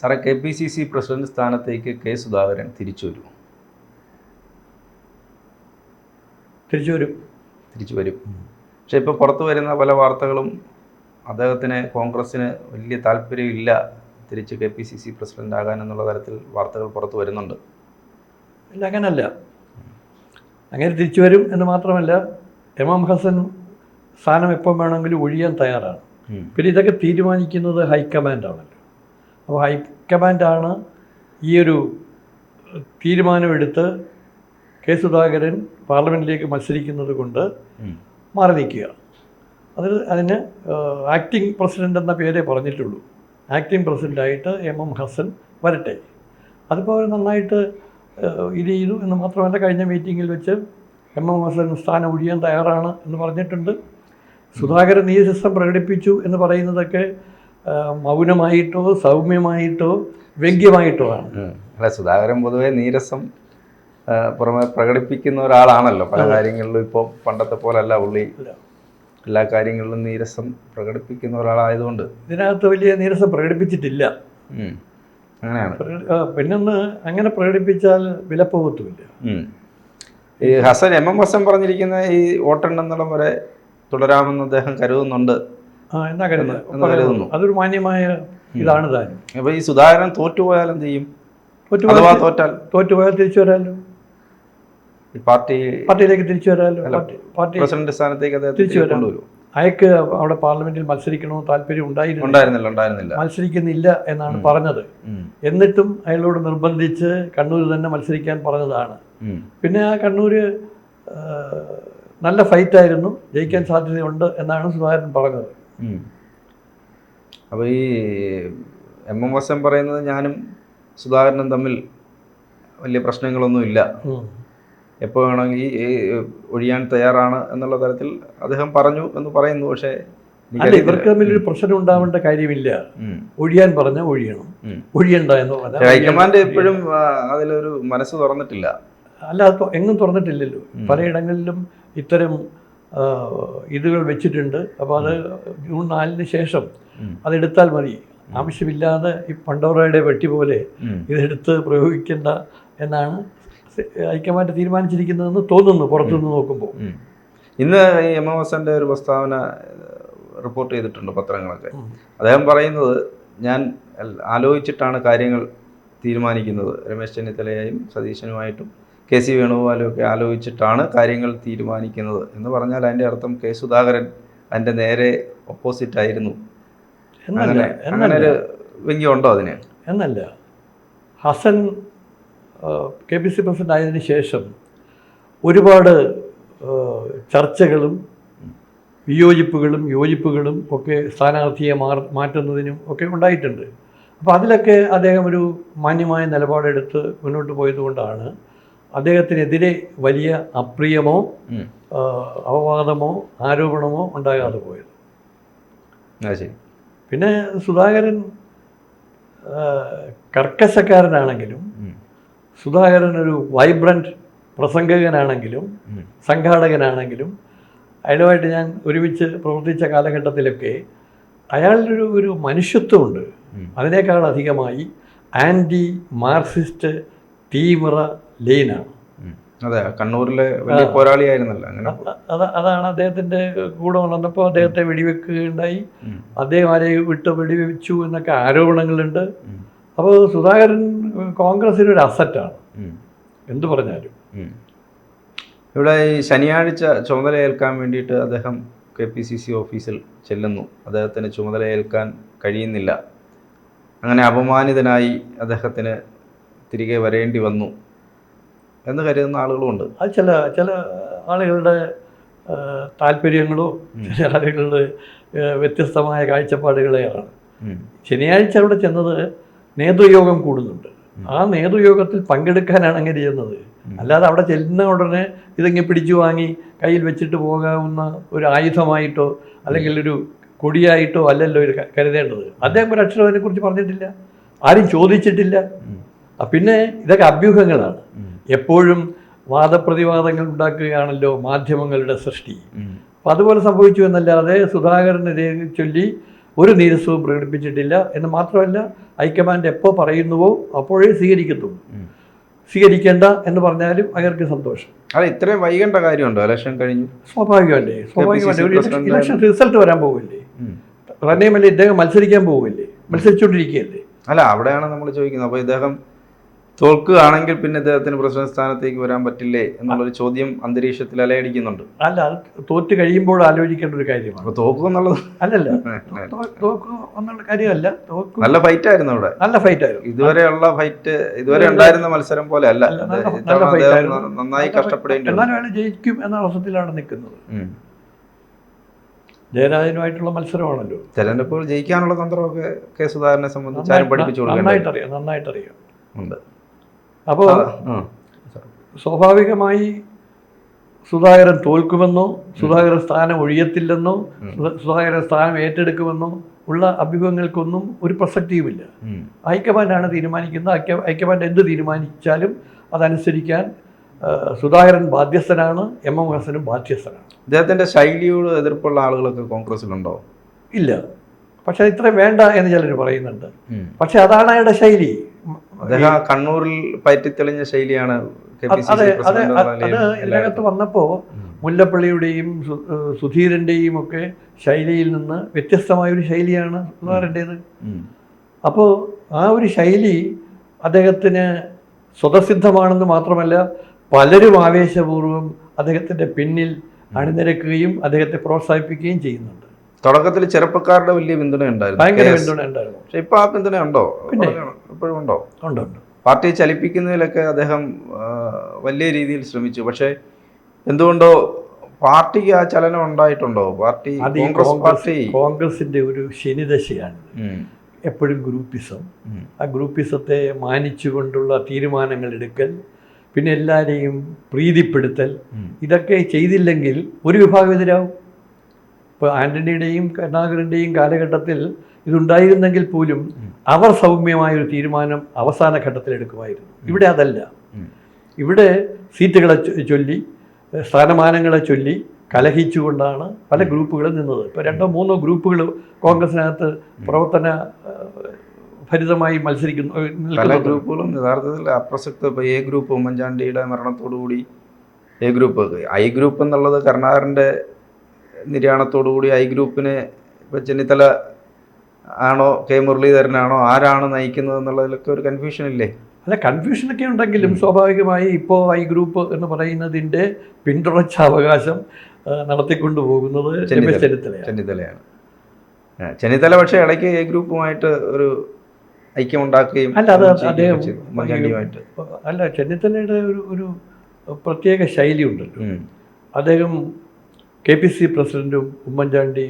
സാറേ K P C C president സ്ഥാനത്തേക്ക് K Sudhakaran തിരിച്ചു വരും. തിരിച്ചു വരും. തിരിച്ചു വരും. പക്ഷേ ഇപ്പോൾ പുറത്തു വരുന്ന പല വാർത്തകളും അദ്ദേഹത്തിന് കോൺഗ്രസ്സിന് വലിയ താല്പര്യമില്ല തിരിച്ച് K P C C president ആകാൻ എന്നുള്ള തരത്തിൽ വാർത്തകൾ പുറത്തു വരുന്നുണ്ട്. ഇല്ല അങ്ങനല്ല. അങ്ങനെ തിരിച്ചു വരും എന്ന് മാത്രമല്ല എം എം ഹസൻ സ്ഥാനം എപ്പം വേണമെങ്കിലും ഒഴിയാൻ തയ്യാറാണ്. പിന്നെ ഇതൊക്കെ തീരുമാനിക്കുന്നത് ഹൈക്കമാൻഡാണല്ലോ. അപ്പോൾ ഹൈക്കമാൻഡാണ് ഈ ഒരു തീരുമാനമെടുത്ത് കെ സുധാകരൻ പാർലമെന്റിലേക്ക് മത്സരിക്കുന്നത് കൊണ്ട്. മാറി നിൽക്കുക അതിൽ അതിന് ആക്ടിംഗ് പ്രസിഡന്റ് എന്ന പേരേ പറഞ്ഞിട്ടുള്ളൂ. ആക്ടിംഗ് പ്രസിഡന്റായിട്ട് എം എം ഹസൻ വരട്ടെ. അതിപ്പോൾ അവർ നന്നായിട്ട് ഇത് ചെയ്തു എന്ന് മാത്രമല്ല കഴിഞ്ഞ മീറ്റിങ്ങിൽ വെച്ച് എം എം ഹസൻ സ്ഥാനം ഒഴിയാൻ തയ്യാറാണ് എന്ന് പറഞ്ഞിട്ടുണ്ട്. സുധാകരൻ നീരസം പ്രകടിപ്പിച്ചു എന്ന് പറയുന്നതൊക്കെ മൗനമായിട്ടോ സൗമ്യമായിട്ടോ വ്യംഗ്യമായിട്ടോ ആണ്. അല്ല സുധാകരൻ പൊതുവെ നീരസം പുറമെ പ്രകടിപ്പിക്കുന്ന ഒരാളാണല്ലോ. പല കാര്യങ്ങളിലും ഇപ്പോൾ പണ്ടത്തെ പോലല്ല പുള്ളി. എല്ലാ കാര്യങ്ങളിലും നീരസം പ്രകടിപ്പിക്കുന്ന ഒരാളായതുകൊണ്ട്. ഇതിനകത്ത് വലിയ നീരസം പ്രകടിപ്പിച്ചിട്ടില്ല. അങ്ങനെയാണ്. പിന്നൊന്ന് അങ്ങനെ പ്രകടിപ്പിച്ചാൽ വിലപ്പോകത്തുമില്ല. ഈ ഹസൻ എം എം ഹസൻ പറഞ്ഞിരിക്കുന്ന ഈ വോട്ടെണ്ണം വരെ തുടരാമെന്ന് അദ്ദേഹം കരുതുന്നുണ്ട്. എന്നാ കരുതുന്നു. അതൊരു മാന്യമായ ഇതാണ് താനും അപ്പോൾ ഈ സുധാകരൻ തോറ്റുപോയാൽ എന്ത് ചെയ്യും? തോറ്റുപോയാൽ തോറ്റാൽ? തോറ്റുപോയാൽ തിരിച്ചു വരാമല്ലോ പാർട്ടി പാർട്ടിയിലേക്ക് തിരിച്ചു വരാമല്ലോ പാർട്ടി പ്രസിഡന്റ് സ്ഥാനത്തേക്ക് തിരിച്ചു വരാം. കൊണ്ടുവരും അയക്ക് അവിടെ പാർലമെന്റിൽ മത്സരിക്കണോ? താല്പര്യം ഉണ്ടായിരുന്നില്ല. ഉണ്ടായിരുന്നില്ല മത്സരിക്കുന്നില്ല എന്നാണ് പറഞ്ഞത്. എന്നിട്ടും അയാളോട് നിർബന്ധിച്ച് കണ്ണൂർ തന്നെ മത്സരിക്കാൻ പറഞ്ഞതാണ്. പിന്നെ ആ കണ്ണൂർ നല്ല ഫൈറ്റായിരുന്നു ജയിക്കാൻ സാധ്യതയുണ്ട് എന്നാണ് സുധാകരൻ പറഞ്ഞത്. അപ്പോൾ ഈ എം എം ഹസൻ പറയുന്നത് ഞാനും സുധാകരനും തമ്മിൽ വലിയ പ്രശ്നങ്ങളൊന്നുമില്ല. എപ്പോൾ വേണമെങ്കിൽ ഒഴിയാൻ തയ്യാറാണ് എന്നുള്ള തരത്തിൽ അദ്ദേഹം പറഞ്ഞു എന്ന് പറയുന്നു. പക്ഷേ അല്ല തമ്മിൽ ഇവർക്ക് തമ്മിലൊരു പ്രശ്നം ഉണ്ടാവേണ്ട കാര്യമില്ല. ഒഴിയാൻ പറഞ്ഞ ഒഴിയണം. ഒഴിയണ്ട എന്ന് പറഞ്ഞാൽ ഹൈക്കമാൻഡ് എപ്പോഴും അതിലൊരു മനസ്സ് തുറന്നിട്ടില്ല. അല്ല അത് എങ്ങും തുറന്നിട്ടില്ലല്ലോ. പലയിടങ്ങളിലും ഇത്തരം ഇതുകൾ വെച്ചിട്ടുണ്ട്. അപ്പോൾ അത് ജൂൺ നാലിന് ശേഷം. അതെടുത്താൽ മതി. ആവശ്യമില്ലാതെ ഈ പണ്ടോറയുടെ വെട്ടി പോലെ ഇതെടുത്ത് പ്രയോഗിക്കേണ്ട എന്നാണ് ഹൈക്കമാൻഡ് തീരുമാനിച്ചിരിക്കുന്നതെന്ന് തോന്നുന്നു പുറത്തുനിന്ന് നോക്കുമ്പോൾ. ഇന്ന് ഈ എം എം ഹസന്റെ ഒരു പ്രസ്താവന റിപ്പോർട്ട് ചെയ്തിട്ടുണ്ട് പത്രങ്ങളൊക്കെ. അദ്ദേഹം പറയുന്നത് ഞാൻ ആലോചിച്ചിട്ടാണ് കാര്യങ്ങൾ തീരുമാനിക്കുന്നത്. രമേശ് ചെന്നിത്തലയായും സതീശനുമായിട്ടും കെ സി വേണുഗോപാലുമൊക്കെ ആലോചിച്ചിട്ടാണ് കാര്യങ്ങൾ തീരുമാനിക്കുന്നത്. എന്ന് പറഞ്ഞാൽ അതിന്റെ അർത്ഥം കെ സുധാകരൻ അതിന്റെ നേരെ ഓപ്പോസിറ്റ് ആയിരുന്നു. എന്നല്ല അങ്ങനെ ഒരു അതിന്? എന്നല്ല. Hassan K P C president ആയതിനു ശേഷം ഒരുപാട് ചർച്ചകളും വിയോജിപ്പുകളും യോജിപ്പുകളും ഒക്കെ സ്ഥാനാർത്ഥിയെ മാർ മാറ്റുന്നതിനും ഒക്കെ ഉണ്ടായിട്ടുണ്ട്. അപ്പോൾ അതിലൊക്കെ അദ്ദേഹം ഒരു മാന്യമായ നിലപാടെടുത്ത് മുന്നോട്ട് പോയതുകൊണ്ടാണ് അദ്ദേഹത്തിനെതിരെ വലിയ അപ്രിയമോ അപവാദമോ ആരോപണമോ ഉണ്ടാകാതെ പോയത്. ശരി. പിന്നെ സുധാകരൻ കർക്കശക്കാരനാണെങ്കിലും സുധാകരൻ ഒരു വൈബ്രന്റ് പ്രസംഗകനാണെങ്കിലും സംഘാടകനാണെങ്കിലും അയാളുമായിട്ട് ഞാൻ ഒരുമിച്ച് പ്രവർത്തിച്ച കാലഘട്ടത്തിലൊക്കെ അയാളിലൊരു ഒരു മനുഷ്യത്വമുണ്ട്. അതിനേക്കാൾ അധികമായി ആന്റി മാർക്സിസ്റ്റ് തീവ്ര ലീനാണ്. അതെ കണ്ണൂരിലെ വലിയ പോരാളിയായിരുന്നല്ലോ അങ്ങനെ. അതാണ് അദ്ദേഹത്തിന്റെ കൂടെ വളർന്നപ്പോൾ അദ്ദേഹത്തെ വെടിവെക്കുകയുണ്ടായി. അദ്ദേഹം ആരെ വിട്ട് വെടിവെച്ചു എന്നൊക്കെ ആരോപണങ്ങളുണ്ട്. അപ്പോൾ സുധാകരൻ കോൺഗ്രസിന് ഒരു അസറ്റാണ്. എന്തു പറഞ്ഞാലും. ഇവിടെ ഈ ശനിയാഴ്ച ചുമതല ഏൽക്കാൻ വേണ്ടിയിട്ട് അദ്ദേഹം കെ പി സി സി ഓഫീസിൽ ചെല്ലുന്നു. അദ്ദേഹത്തിന് ചുമതല ഏൽക്കാൻ കഴിയുന്നില്ല. അങ്ങനെ അപമാനിതനായി അദ്ദേഹത്തിന് തിരികെ വരേണ്ടി വന്നു. എന്ന് കരുതുന്ന ആളുകളുമുണ്ട്. അത് ചില ചില ആളുകളുടെ താല്പര്യങ്ങളോ ചില ആളുകളുടെ വ്യത്യസ്തമായ കാഴ്ചപ്പാടുകളെയാണ്. ശനിയാഴ്ച അവിടെ ചെന്നത് നേതൃയോഗം കൂടുന്നുണ്ട്. ആ നേതൃയോഗത്തിൽ പങ്കെടുക്കാനാണ് അങ്ങനെ ചെയ്യുന്നത്. അല്ലാതെ അവിടെ ചെല്ലുന്ന ഉടനെ ഇതിങ്ങ് പിടിച്ചു വാങ്ങി കയ്യിൽ വെച്ചിട്ട് പോകാവുന്ന ഒരു ആയുധമായിട്ടോ അല്ലെങ്കിൽ ഒരു കൊടിയായിട്ടോ അല്ലല്ലോ ഒരു കരുതേണ്ടത്. അദ്ദേഹം ഒരു അക്ഷരം അതിനെക്കുറിച്ച് പറഞ്ഞിട്ടില്ല. ആരും ചോദിച്ചിട്ടില്ല. പിന്നെ ഇതൊക്കെ അഭ്യൂഹങ്ങളാണ്. എപ്പോഴും വാദപ്രതിവാദങ്ങൾ ഉണ്ടാക്കുകയാണല്ലോ മാധ്യമങ്ങളുടെ സൃഷ്ടി. അപ്പം അതുപോലെ സംഭവിച്ചു എന്നല്ലാതെ സുധാകരനെ ചൊല്ലി ഒരു നീരസവും പ്രകടിപ്പിച്ചിട്ടില്ല എന്ന് മാത്രമല്ല ഹൈക്കമാൻഡ് എപ്പോൾ പറയുന്നുവോ അപ്പോഴേ സ്വീകരിക്കത്തുള്ളൂ. ഉം. സ്വീകരിക്കേണ്ട എന്ന് പറഞ്ഞാലും അയാൾക്ക് സന്തോഷം. അല്ല ഇത്രയും വൈകേണ്ട കാര്യമുണ്ടോ? ഇലക്ഷൻ കഴിഞ്ഞു. സ്വാഭാവികമല്ലേ? സ്വാഭാവികമല്ലേ? ഇലക്ഷൻ റിസൾട്ട് വരാൻ പോകില്ലേ റണ്ണേമല്ലേ ഇദ്ദേഹം മത്സരിക്കാൻ പോകില്ലേ മത്സരിച്ചുകൊണ്ടിരിക്കുകയല്ലേ? അല്ല അവിടെയാണ് നമ്മൾ ചോദിക്കുന്നത്. അപ്പോൾ ഇദ്ദേഹം തോൽക്കുകയാണെങ്കിൽ പിന്നെ അദ്ദേഹത്തിന് പ്രസിഡന്റ് സ്ഥാനത്തേക്ക് വരാൻ പറ്റില്ലേ എന്നുള്ളൊരു ചോദ്യം അന്തരീക്ഷത്തിൽ അലയടിക്കുന്നുണ്ട്. അല്ല അത് തോറ്റ് കഴിയുമ്പോൾ ആലോചിക്കേണ്ട ഒരു കാര്യമാണ്. തോക്കുക തോക്കും എന്നുള്ളത് അല്ലല്ല തോക്കു തോക്കുക എന്നുള്ള കാര്യമല്ല തോക്കും നല്ല ഫൈറ്റ് ആയിരുന്നു അവിടെ. നല്ല ഫൈറ്റ് ആയിരുന്നു ഇതുവരെയുള്ള ഫൈറ്റ് ഇതുവരെ ഉണ്ടായിരുന്ന മത്സരം പോലെ അല്ല. നന്നായി കഷ്ടപ്പെടേണ്ടി വന്നു. എന്നാലും അയാൾ ജയിക്കും എന്ന അവസരത്തിലാണ് നിൽക്കുന്നത്. ജയരാജനുമായിട്ടുള്ള മത്സരമാണല്ലോ. തെരഞ്ഞെടുപ്പുകൾ ജയിക്കാനുള്ള തന്ത്രമൊക്കെ കെ സുധാകരനെ സംബന്ധിച്ച് ആരും പഠിപ്പിച്ചു നന്നായിട്ട് കൊടുക്കേണ്ടത് അറിയാം നന്നായിട്ട് അറിയാം ഉണ്ട്. അപ്പോൾ സ്വാഭാവികമായി സുധാകരൻ തോൽക്കുമെന്നോ സുധാകരൻ സ്ഥാനം ഒഴിയത്തില്ലെന്നോ സുധ- സുധാകരൻ സ്ഥാനം ഏറ്റെടുക്കുമെന്നോ ഉള്ള അഭ്യൂഹങ്ങൾക്കൊന്നും ഒരു പ്രസക്തിയുമില്ല. ഹൈക്കമാൻഡാണ് തീരുമാനിക്കുന്നത്. ഐക്യ ഹൈക്കമാൻഡ് എന്ത് തീരുമാനിച്ചാലും അതനുസരിക്കാൻ സുധാകരൻ ബാധ്യസ്ഥനാണ് എം എം ഹസനും ബാധ്യസ്ഥനാണ്. അദ്ദേഹത്തിന്റെ ശൈലിയോട് എതിർപ്പുള്ള ആളുകളൊക്കെ കോൺഗ്രസിലുണ്ടോ ഇല്ല. പക്ഷേ ഇത്രയും വേണ്ട എന്ന് ചിലർ പറയുന്നുണ്ട്. പക്ഷെ അതാണ് അയാളുടെ ശൈലി. അദ്ദേഹം കണ്ണൂരിൽ പയറ്റിത്തെളിഞ്ഞ ശൈലിയാണ് അതെ അതെ അത് ഇതിനകത്ത് വന്നപ്പോൾ മുല്ലപ്പള്ളിയുടെയും സുധീരന്റെയും സുധീരന്റെയും ഒക്കെ ശൈലിയിൽ നിന്ന് വ്യത്യസ്തമായ ഒരു ശൈലിയാണ് സുധാകരന്റേത്. അപ്പോൾ ആ ഒരു ശൈലി അദ്ദേഹത്തിന് സ്വതസിദ്ധമാണെന്ന് മാത്രമല്ല പലരും ആവേശപൂർവം അദ്ദേഹത്തിന്റെ പിന്നിൽ അണിനിരക്കുകയും അദ്ദേഹത്തെ പ്രോത്സാഹിപ്പിക്കുകയും ചെയ്യുന്നുണ്ട്. തുടക്കത്തിൽ ചെറുപ്പക്കാരുടെ വലിയ പിന്തുണ ഉണ്ടായിരുന്നു. ഭയങ്കര KS. പിന്തുണ ഉണ്ടായിരുന്നു. പക്ഷെ ഇപ്പൊ ആ പിന്തുണ ഉണ്ടോ. ഇപ്പോഴും ഉണ്ടോ? ഉണ്ട് പാർട്ടിയെ ചലിപ്പിക്കുന്നതിലൊക്കെ അദ്ദേഹം വലിയ രീതിയിൽ ശ്രമിച്ചു. പക്ഷേ എന്തുകൊണ്ടോ പാർട്ടിക്ക് ആ ചലനം ഉണ്ടായിട്ടുണ്ടോ? Party Congress party. കോൺഗ്രസിന്റെ ഒരു ശനിദശയാണ്. എപ്പോഴും ഗ്രൂപ്പിസം. ആ ഗ്രൂപ്പിസത്തെ മാനിച്ചുകൊണ്ടുള്ള തീരുമാനങ്ങൾ എടുക്കൽ പിന്നെ എല്ലാവരെയും പ്രീതിപ്പെടുത്തൽ ഇതൊക്കെ ചെയ്തില്ലെങ്കിൽ ഒരു വിഭാഗം എതിരാവും. ഇപ്പോൾ ആന്റണിയുടെയും കരുണാകരന്റെയും കാലഘട്ടത്തിൽ ഇതുണ്ടായിരുന്നെങ്കിൽ പോലും അവർ സൗമ്യമായ ഒരു തീരുമാനം അവസാന ഘട്ടത്തിൽ എടുക്കുമായിരുന്നു. ഇവിടെ അതല്ല. ഇവിടെ സീറ്റുകളെ ചൊല്ലി സ്ഥാനമാനങ്ങളെ ചൊല്ലി കലഹിച്ചുകൊണ്ടാണ് പല ഗ്രൂപ്പുകളും നിന്നത്. ഇപ്പോൾ രണ്ടോ മൂന്നോ ഗ്രൂപ്പുകൾ കോൺഗ്രസിനകത്ത് പ്രവർത്തന ഭരിതമായി മത്സരിക്കുന്നു പല ഗ്രൂപ്പുകളും യഥാർത്ഥത്തിൽ അപ്രസക്ത ഇപ്പോൾ എ ഗ്രൂപ്പ് ഉമ്മൻചാണ്ടിയുടെ മരണത്തോടുകൂടി എ ഗ്രൂപ്പ് ഐ ഗ്രൂപ്പ് എന്നുള്ളത് കരുണാകരന്റെ നിര്യാണത്തോടുകൂടി ഐ ഗ്രൂപ്പിനെ ഇപ്പോൾ ചെന്നിത്തല ആണോ കെ മുരളീധരനാണോ ആരാണ് നയിക്കുന്നത് എന്നുള്ളതിലൊക്കെ ഒരു കൺഫ്യൂഷൻ ഇല്ലേ? അല്ല കൺഫ്യൂഷനൊക്കെ ഉണ്ടെങ്കിലും സ്വാഭാവികമായി ഇപ്പോൾ ഐ ഗ്രൂപ്പ് എന്ന് പറയുന്നതിന്റെ പിന്തുടർച്ച അവകാശം നടത്തിക്കൊണ്ടു പോകുന്നത് ചെന്നിത്തലയാണ്. ചെന്നിത്തലയാണ്. ചെന്നിത്തല പക്ഷേ ഇടയ്ക്ക് എ ഗ്രൂപ്പുമായിട്ട് ഒരു ഐക്യമുണ്ടാക്കുകയും അല്ല അത് അദ്ദേഹം അല്ല ചെന്നിത്തലയുടെ ഒരു ഒരു പ്രത്യേക ശൈലി ഉണ്ടല്ലോ അദ്ദേഹം കെ പി സി പ്രസിഡന്റും ഉമ്മൻചാണ്ടി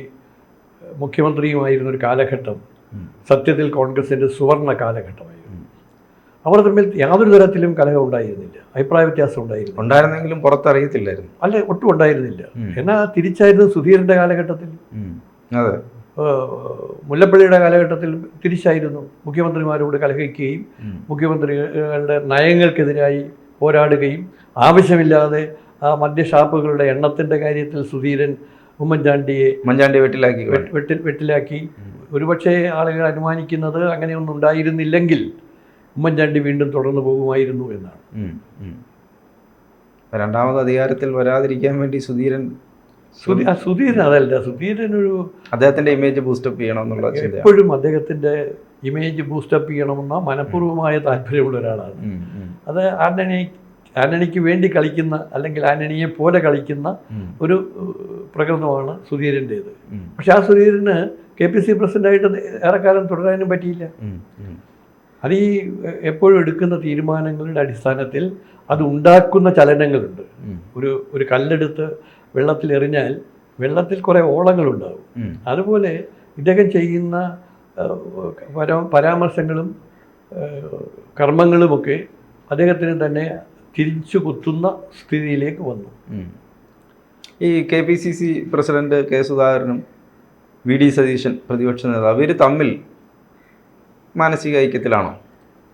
മുഖ്യമന്ത്രിയുമായിരുന്ന ഒരു കാലഘട്ടം സത്യത്തിൽ കോൺഗ്രസിന്റെ സുവർണ കാലഘട്ടമായിരുന്നു. അവർ തമ്മിൽ യാതൊരു തരത്തിലും കലഹം ഉണ്ടായിരുന്നില്ല. അഭിപ്രായ വ്യത്യാസം ഉണ്ടായിരുന്നു. ഉണ്ടായിരുന്നെങ്കിലും പുറത്തറിയത്തില്ലായിരുന്നു. അല്ല ഒട്ടും ഉണ്ടായിരുന്നില്ല. എന്നാ എന്നാൽ തിരിച്ചായിരുന്നു സുധീരന്റെ കാലഘട്ടത്തിൽ? അതെ. മുല്ലപ്പള്ളിയുടെ കാലഘട്ടത്തിൽ തിരിച്ചായിരുന്നു മുഖ്യമന്ത്രിമാരോട് കലഹിക്കുകയും. മുഖ്യമന്ത്രികളുടെ നയങ്ങൾക്കെതിരായി പോരാടുകയും ആവശ്യമില്ലാതെ ആ മദ്യഷാപ്പുകളുടെ എണ്ണത്തിന്റെ കാര്യത്തിൽ സുധീരൻ ഉമ്മൻചാണ്ടിയെ ഉമ്മൻചാണ്ടി വെട്ടിലാക്കി. വെട്ട്- വെട്ടിൽ വെട്ടിലാക്കി. ഒരുപക്ഷെ ആളുകൾ അനുമാനിക്കുന്നത് അങ്ങനെയൊന്നും ഉണ്ടായിരുന്നില്ലെങ്കിൽ ഉമ്മൻചാണ്ടി വീണ്ടും തുടർന്നു പോകുമായിരുന്നു എന്നാണ്. രണ്ടാമത് അധികാരത്തിൽ വരാതിരിക്കാൻ വേണ്ടി സുധീരൻ സുധീരൻ അതല്ല സുധീരൻ ഒരു അദ്ദേഹത്തിന്റെ ഇമേജ് ബൂസ്റ്റപ്പ് ചെയ്യണമെന്നുള്ള എപ്പോഴും അദ്ദേഹത്തിന്റെ ഇമേജ് ബൂസ്റ്റപ്പ് ചെയ്യണമെന്ന മനഃപൂർവമായ താല്പര്യമുള്ള ഒരാളാണ്. അത് ആന്റണി ആന്റണിക്ക് വേണ്ടി കളിക്കുന്ന അല്ലെങ്കിൽ ആന്റണിയെ പോലെ കളിക്കുന്ന ഒരു പ്രകൃതമാണ് സുധീരന്റേത്. പക്ഷെ ആ സുധീരന് കെ പി സി പ്രസിഡന്റായിട്ട് ഏറെക്കാലം തുടരാനും പറ്റിയില്ല. അത് ഈ എപ്പോഴും എടുക്കുന്ന തീരുമാനങ്ങളുടെ അടിസ്ഥാനത്തിൽ അത് ഉണ്ടാക്കുന്ന ചലനങ്ങളുണ്ട്. ഒരു ഒരു കല്ലെടുത്ത് വെള്ളത്തിൽ എറിഞ്ഞാൽ വെള്ളത്തിൽ കുറേ ഓളങ്ങളുണ്ടാവും. ഉം. അതുപോലെ ഇദ്ദേഹം ചെയ്യുന്ന പരാമർശങ്ങളും കർമ്മങ്ങളുമൊക്കെ അദ്ദേഹത്തിന് തന്നെ തിരിച്ചു കുത്തുന്ന സ്ഥിതിയിലേക്ക് വന്നു. ഈ K P C C president K സുധാകരനും വി ഡി സതീശൻ പ്രതിപക്ഷ നേതാവ് ഇവർ തമ്മിൽ മാനസിക ഐക്യത്തിലാണോ?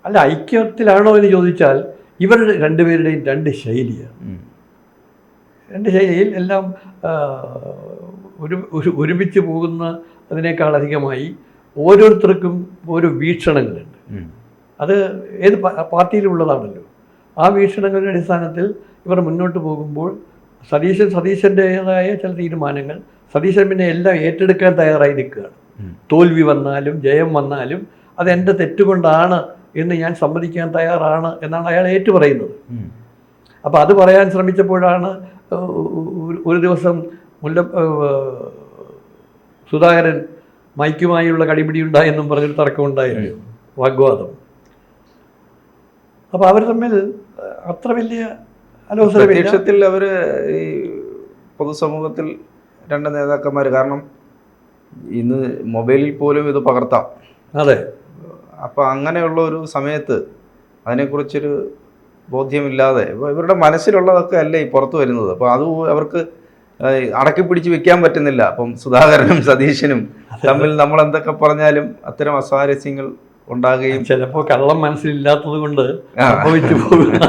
അല്ല ഐക്യത്തിലാണോ എന്ന് ചോദിച്ചാൽ ഇവരുടെ രണ്ടുപേരുടെയും രണ്ട് ശൈലിയാണ്. രണ്ട് ശൈലിയിൽ എല്ലാം ഒരു ഒരു ഒരുമിച്ച് പോകുന്ന അതിനേക്കാളധികമായി ഓരോരുത്തർക്കും ഓരോ വീക്ഷണങ്ങളുണ്ട്. അത് ഏത് പാർട്ടിയിലുള്ളതാണല്ലോ. ആ വീക്ഷണങ്ങളുടെ അടിസ്ഥാനത്തിൽ ഇവർ മുന്നോട്ട് പോകുമ്പോൾ സതീശൻ സതീശന്റേതായ ചില തീരുമാനങ്ങൾ സതീശൻ പിന്നെ എല്ലാം ഏറ്റെടുക്കാൻ തയ്യാറായി നിൽക്കുകയാണ്. തോൽവി വന്നാലും ജയം വന്നാലും അത് എന്റെ തെറ്റുകൊണ്ടാണ് എന്ന് ഞാൻ സമ്മതിക്കാൻ തയ്യാറാണ് എന്നാണ് അയാൾ ഏറ്റു പറയുന്നത്. അപ്പോൾ അത് പറയാൻ ശ്രമിച്ചപ്പോഴാണ് ഒരു- ദിവസം മുല്ല സുധാകരൻ മൈക്കുമായുള്ള കടിപിടി ഉണ്ടായെന്നും പറഞ്ഞൊരു തർക്കമുണ്ടായിരുന്നു. വാഗ്വാദം. അപ്പോൾ അവർ തമ്മിൽ അത്ര വലിയ പ്രത്യക്ഷത്തിൽ അവർ ഈ പൊതുസമൂഹത്തിൽ രണ്ട് നേതാക്കന്മാർ കാരണം ഇന്ന് മൊബൈലിൽ പോലും ഇത് പകർത്താം. അതെ. അപ്പോൾ അങ്ങനെയുള്ള ഒരു സമയത്ത് അതിനെക്കുറിച്ചൊരു ബോധ്യമില്ലാതെ ഇവരുടെ മനസ്സിലുള്ളതൊക്കെ അല്ലേ പുറത്തു വരുന്നത്? അപ്പോൾ അത് അവർക്ക് അടക്കി പിടിച്ച് വെക്കാൻ പറ്റുന്നില്ല. അപ്പം സുധാകരനും സതീശനും തമ്മിൽ നമ്മൾ എന്തൊക്കെ പറഞ്ഞാലും അത്തരം അസ്വാരസ്യങ്ങൾ ഉണ്ടാകുകയും ചിലപ്പോൾ കള്ളം മനസ്സിലില്ലാത്തത് കൊണ്ട്. സംഭവിച്ചു പോകുന്ന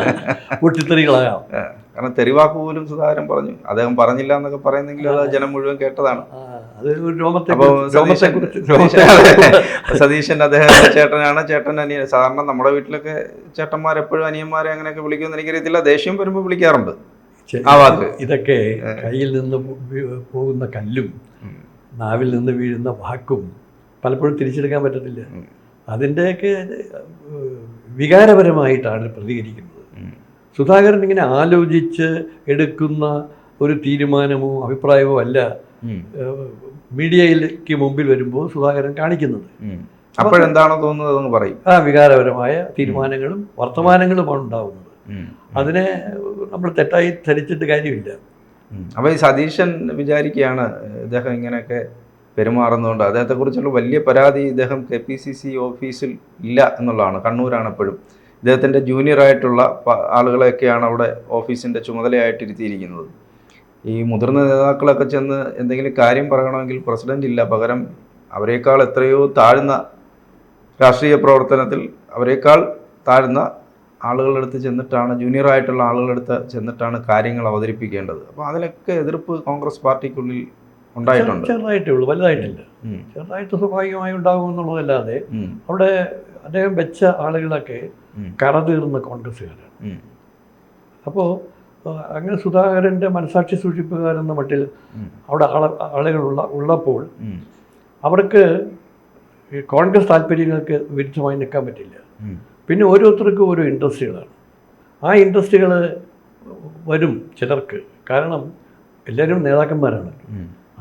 പൊട്ടിത്തെറികളാകാം കാരണം തെരുവാക്ക് പോലും സുധാകരൻ പറഞ്ഞു. അദ്ദേഹം പറഞ്ഞില്ല എന്നൊക്കെ പറയുന്നെങ്കിൽ അത് ജനം മുഴുവൻ കേട്ടതാണ്. സതീശൻ അദ്ദേഹം ചേട്ടനാണ്. ചേട്ടൻ അനിയൻ സാധാരണ നമ്മുടെ വീട്ടിലൊക്കെ ചേട്ടന്മാർ എപ്പോഴും അനിയന്മാരെ അങ്ങനെയൊക്കെ വിളിക്കുമെന്ന് എനിക്കറിയത്തില്ല. ദേഷ്യം വരുമ്പോൾ വിളിക്കാറുണ്ട്. ആ വാക്ക്. ഇതൊക്കെ കയ്യിൽ നിന്ന് പോകുന്ന കല്ലും നാവിൽ നിന്ന് വീഴുന്ന വാക്കും പലപ്പോഴും തിരിച്ചെടുക്കാൻ പറ്റത്തില്ല. അതിന്റെയൊക്കെ വികാരപരമായിട്ടാണ് പ്രതികരിക്കുന്നത്. സുധാകരൻ ഇങ്ങനെ ആലോചിച്ച് എടുക്കുന്ന ഒരു തീരുമാനമോ അഭിപ്രായമോ അല്ല മീഡിയയിലേക്ക് മുമ്പിൽ വരുമ്പോൾ സുധാകരൻ കാണിക്കുന്നത്. അപ്പോഴെന്താണോ തോന്നുന്നത് എന്ന് പറയും. ആ വികാരപരമായ തീരുമാനങ്ങളും വർത്തമാനങ്ങളുമാണ് ഉണ്ടാവുന്നത്. അതിനെ നമ്മൾ തെറ്റായി ധരിച്ചിട്ട് കാര്യമില്ല. അപ്പോൾ ഈ സതീശൻ വിചാരിക്കുകയാണ് ഇദ്ദേഹം ഇങ്ങനെയൊക്കെ പെരുമാറുന്നതുകൊണ്ട് അദ്ദേഹത്തെക്കുറിച്ചുള്ള വലിയ പരാതി ഇദ്ദേഹം കെ പി സി സി ഓഫീസിൽ ഇല്ല എന്നുള്ളതാണ്. കണ്ണൂരാണ് എപ്പോഴും ഇദ്ദേഹത്തിന്റെ ജൂനിയറായിട്ടുള്ള ആളുകളെയൊക്കെയാണ് അവിടെ ഓഫീസിന്റെ ചുമതലയായിട്ട് ഇരുത്തിയിരിക്കുന്നത് ഈ മുതിർന്ന നേതാക്കളൊക്കെ ചെന്ന് എന്തെങ്കിലും കാര്യം പറയണമെങ്കിൽ പ്രസിഡന്റ് ഇല്ല. പകരം അവരെക്കാൾ എത്രയോ താഴ്ന്ന രാഷ്ട്രീയ പ്രവർത്തനത്തിൽ അവരെക്കാൾ താഴ്ന്ന ആളുകളുടെ അടുത്ത് ചെന്നിട്ടാണ് ജൂനിയറായിട്ടുള്ള ആളുകളുടെ അടുത്ത് ചെന്നിട്ടാണ് കാര്യങ്ങൾ അവതരിപ്പിക്കേണ്ടത്. അപ്പോൾ അതിലൊക്കെ എതിർപ്പ് കോൺഗ്രസ് പാർട്ടിക്കുള്ളിൽ ഉണ്ടായിട്ടുണ്ട്. ചെറുതായിട്ടേ ഉള്ളൂ വലുതായിട്ടില്ല. ചെറുതായിട്ട് സ്വാഭാവികമായി ഉണ്ടാകും എന്നുള്ളതല്ലാതെ അവിടെ അദ്ദേഹം വെച്ച ആളുകളൊക്കെ കടതീർന്ന കറതീർന്ന കോൺഗ്രസ്സുകാരാണ്. അപ്പോൾ അങ്ങനെ സുധാകരന്റെ മനസാക്ഷി സൂക്ഷിപ്പുകാരെന്ന മട്ടിൽ അവിടെ ആള ആളുകളുള്ള ഉള്ളപ്പോൾ അവർക്ക് ഈ കോൺഗ്രസ് താല്പര്യങ്ങൾക്ക് വിരുദ്ധമായി നിൽക്കാൻ പറ്റില്ല. പിന്നെ ഓരോരുത്തർക്കും ഓരോ ഇൻട്രസ്റ്റുകളാണ്. ആ ഇൻട്രസ്റ്റുകൾ വരും ചിലർക്ക്. കാരണം എല്ലാവരും നേതാക്കന്മാരാണ്.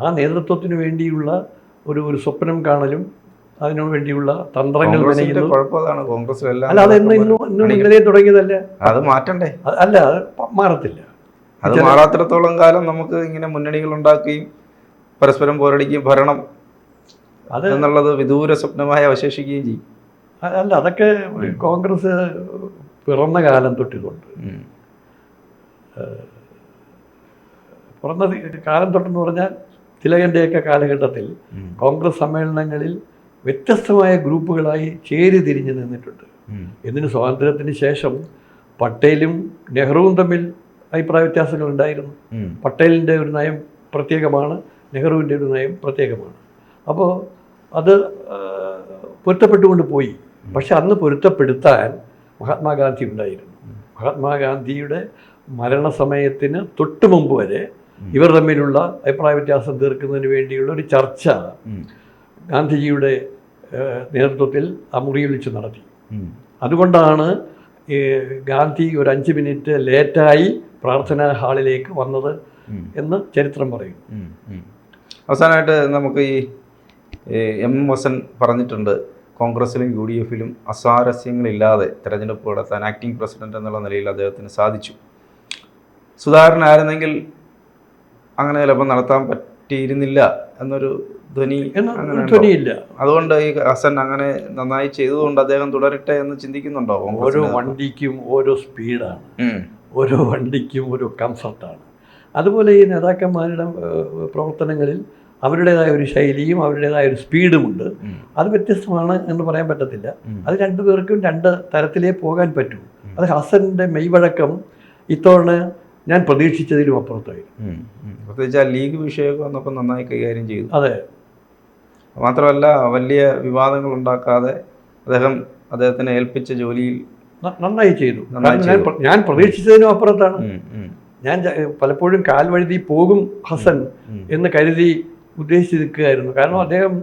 ആ നേതൃത്വത്തിന് വേണ്ടിയുള്ള ഒരു ഒരു സ്വപ്നം കാണലും അതിനു വേണ്ടിയുള്ള തന്ത്രങ്ങൾ അല്ല അത് ഇന്ന് ഇന്നും ഇന്നും ഇന്നലെ തുടങ്ങിയതല്ല? അത് മാറ്റണ്ടേ? അല്ല മാറത്തില്ല. അത് മാറാത്തിടത്തോളം കാലം നമുക്ക് ഇങ്ങനെ മുന്നണികൾ ഉണ്ടാക്കുകയും പരസ്പരം പോരടിക്കുകയും ഭരണം അത് എന്നുള്ളത് വിദൂര സ്വപ്നമായി അവശേഷിക്കുകയും ചെയ്യും. അല്ല അതൊക്കെ കോൺഗ്രസ് പിറന്ന കാലം തൊട്ടിതുണ്ട് പിറന്ന കാലം തൊട്ടെന്ന് പറഞ്ഞാൽ തിലകന്റെയൊക്കെ കാലഘട്ടത്തിൽ കോൺഗ്രസ് സമ്മേളനങ്ങളിൽ വ്യത്യസ്തമായ ഗ്രൂപ്പുകളായി ചേരി തിരിഞ്ഞു നിന്നിട്ടുണ്ട്. ഇതിന് സ്വാതന്ത്ര്യത്തിന് ശേഷം പട്ടേലും നെഹ്റുവും തമ്മിൽ അഭിപ്രായ വ്യത്യാസങ്ങൾ ഉണ്ടായിരുന്നു. പട്ടേലിന്റെ ഒരു നയം പ്രത്യേകമാണ് നെഹ്റുവിന്റെ ഒരു നയം പ്രത്യേകമാണ്. അപ്പോൾ അത് പൊരുത്തപ്പെട്ടുകൊണ്ട് പോയി. പക്ഷെ അന്ന് പൊരുത്തപ്പെടുത്താൻ മഹാത്മാഗാന്ധി ഉണ്ടായിരുന്നു. മഹാത്മാഗാന്ധിയുടെ മരണസമയത്തിന് തൊട്ട് മുമ്പ് വരെ ഇവർ തമ്മിലുള്ള അഭിപ്രായ വ്യത്യാസം തീർക്കുന്നതിന് വേണ്ടിയുള്ള ഒരു ചർച്ച ഗാന്ധിജിയുടെ നേതൃത്വത്തിൽ ആ മുറിയിൽ വെച്ച് നടത്തി. അതുകൊണ്ടാണ് ഗാന്ധി ഒരു അഞ്ച് മിനിറ്റ് ലേറ്റായി പ്രാർത്ഥനാ ഹാളിലേക്ക് വന്നത് എന്ന് ചരിത്രം പറയുന്നു. അവസാനമായിട്ട് നമുക്ക് ഈ എം വസൻ പറഞ്ഞിട്ടുണ്ട് കോൺഗ്രസിലും യു ഡി എഫിലും അസ്വാരസ്യങ്ങളില്ലാതെ തെരഞ്ഞെടുപ്പ് നടത്താൻ ആക്ടിംഗ് പ്രസിഡന്റ് എന്നുള്ള നിലയിൽ അദ്ദേഹത്തിന് സാധിച്ചു. സുധാകരനായിരുന്നെങ്കിൽ അങ്ങനെ ചിലപ്പോൾ നടത്താൻ പറ്റിയിരുന്നില്ല എന്നൊരു ധ്വനി ധ്വനിയില്ല. അതുകൊണ്ട് ഈ ഹസൻ അങ്ങനെ നന്നായി ചെയ്തതുകൊണ്ട് അദ്ദേഹം തുടരട്ടെ എന്ന് ചിന്തിക്കുന്നുണ്ടോ? ഓരോ വണ്ടിക്കും ഓരോ സ്പീഡാണ്. ഓരോ വണ്ടിക്കും ഓരോ കംഫർട്ടാണ്. അതുപോലെ ഈ നേതാക്കന്മാരുടെ പ്രവർത്തനങ്ങളിൽ അവരുടേതായ ഒരു ശൈലിയും അവരുടേതായ ഒരു സ്പീഡുമുണ്ട് ഉണ്ട്. അത് വ്യത്യസ്തമാണ് എന്ന് പറയാൻ പറ്റത്തില്ല. അത് രണ്ടുപേർക്കും രണ്ട് തരത്തിലേ പോകാൻ പറ്റൂ. അത് ഹസന്റെ മെയ്വഴക്കം ഇത്തവണ ഞാൻ പ്രതീക്ഷിച്ചതിലും അപ്പുറത്തായി. പ്രത്യേകിച്ച് ആ ലീഗ് വിഷയമൊക്കെ വന്നപ്പോൾ നന്നായി കൈകാര്യം ചെയ്തു. അതെ. മാത്രമല്ല വലിയ വിവാദങ്ങൾ ഉണ്ടാക്കാതെ അദ്ദേഹം അദ്ദേഹത്തിനെ ഏൽപ്പിച്ച ജോലിയിൽ നന്നായി ചെയ്തു. ഞാൻ പ്രതീക്ഷിച്ചതിനും അപ്പുറത്താണ്. ഞാൻ പലപ്പോഴും കാൽവഴുതി പോകും ഹസൻ എന്ന് കരുതി ഉദ്ദേശിച്ച് നിൽക്കുകയായിരുന്നു കാരണം അദ്ദേഹം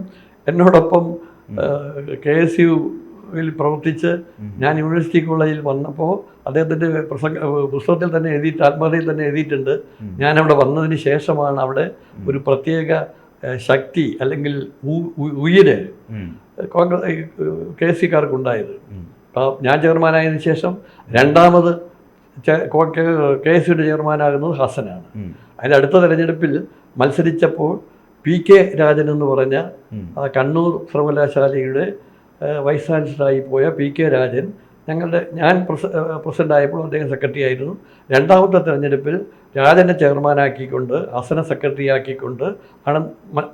എന്നോടൊപ്പം കെ എസ് യുവിൽ പ്രവർത്തിച്ച് ഞാൻ യൂണിവേഴ്സിറ്റി കോളേജിൽ വന്നപ്പോൾ അദ്ദേഹത്തിന്റെ പ്രസംഗ പുസ്തകത്തിൽ തന്നെ എഴുതിയിട്ട് ആത്മകഥയിൽ തന്നെ എഴുതിയിട്ടുണ്ട്. ഞാൻ അവിടെ വന്നതിന് ശേഷമാണ് അവിടെ ഒരു പ്രത്യേക ശക്തി അല്ലെങ്കിൽ ഉയിര് കോൺഗ്രസ് കെ എസ് സിക്കാർക്കുണ്ടായത്. ഞാൻ ചെയർമാനായതിനു ശേഷം രണ്ടാമത് കെ എസ് സിയുടെ ചെയർമാനാകുന്നത് ഹസനാണ്. അതിന്റെ അടുത്ത തെരഞ്ഞെടുപ്പിൽ മത്സരിച്ചപ്പോൾ പി കെ രാജൻ എന്ന് പറഞ്ഞ കണ്ണൂർ സർവകലാശാലയുടെ വൈസ് ചാൻസലറായി പോയ പി കെ രാജൻ ഞങ്ങളുടെ ഞാൻ പ്രസി ഏഹ്, പ്രസിഡന്റ് ആയപ്പോൾ അദ്ദേഹം സെക്രട്ടറി ആയിരുന്നു രണ്ടാമത്തെ തെരഞ്ഞെടുപ്പിൽ രാജനെ ചെയർമാനാക്കിക്കൊണ്ട് അസന സെക്രട്ടറി ആക്കിക്കൊണ്ട് ആണ്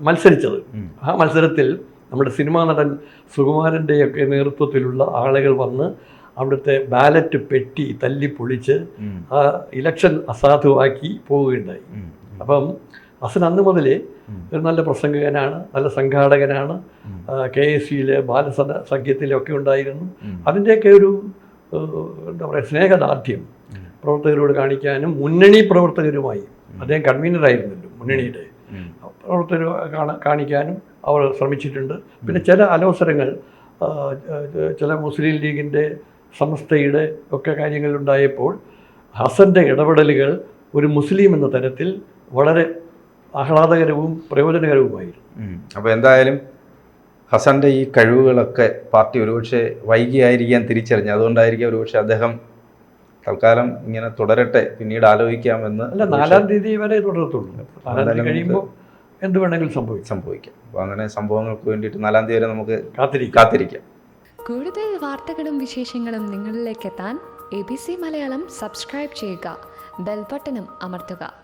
മത്സരിച്ചത്. ആ മത്സരത്തിൽ നമ്മുടെ സിനിമാ നടൻ സുകുമാരന്റെയൊക്കെ നേതൃത്വത്തിലുള്ള ആളുകൾ വന്ന് അവിടുത്തെ ബാലറ്റ് പെട്ടി തല്ലി പൊളിച്ച് ആ ഇലക്ഷൻ അസാധുവാക്കി പോവുകയുണ്ടായി. അപ്പം ഹസൻ അന്ന് മുതലേ ഒരു നല്ല പ്രസംഗകനാണ് നല്ല സംഘാടകനാണ്. കെ എസ് സിയിലെ ബാലസന സഖ്യത്തിലൊക്കെ ഉണ്ടായിരുന്നു. അതിന്റെയൊക്കെ ഒരു എന്താ പറയുക സ്നേഹദാർഢ്യം പ്രവർത്തകരോട് കാണിക്കാനും മുന്നണി പ്രവർത്തകരുമായി അദ്ദേഹം കൺവീനറായിരുന്നല്ലോ മുന്നണിയുടെ. പ്രവർത്തകർ കാണിക്കാനും അവർ ശ്രമിച്ചിട്ടുണ്ട്. പിന്നെ ചില അലോസരങ്ങൾ ചില മുസ്ലിം ലീഗിന്റെ സംസ്ഥയുടെ ഒക്കെ കാര്യങ്ങളുണ്ടായപ്പോൾ ഹസന്റെ ഇടപെടലുകൾ ഒരു മുസ്ലിം എന്ന തരത്തിൽ വളരെ ആഹ്ലാദകരവും പ്രയോജനകരവുമായിരുന്നു. അപ്പോൾ എന്തായാലും ഹസന്റെ ഈ കഴിവുകളൊക്കെ പാർട്ടി ഒരുപക്ഷെ വൈകിയായിരിക്കാൻ തിരിച്ചറിഞ്ഞു അതുകൊണ്ടായിരിക്കും ഒരുപക്ഷെ അദ്ദേഹം തൽക്കാലം ഇങ്ങനെ തുടരട്ടെ പിന്നീട് ആലോചിക്കാമെന്ന് അല്ല നാലാം തീയതി വരെ തുടരത്തുള്ളൂ. നാലാം തീയതി കഴിയുമ്പോൾ എന്ത് വേണമെങ്കിലും സംഭവിക്കും. സംഭവിക്കാം. അപ്പോൾ അങ്ങനെ സംഭവങ്ങൾക്ക് വേണ്ടിയിട്ട് നാലാം തീയതി വരെ നമുക്ക് കാത്തിരിക്കാം. കാത്തിരിക്കാം. കൂടുതൽ വാർത്തകളും വിശേഷങ്ങളും നിങ്ങളിലേക്ക് എത്താൻ A B C Malayalam subscribe ചെയ്യുക. ബെൽബട്ടനും അമർത്തുക.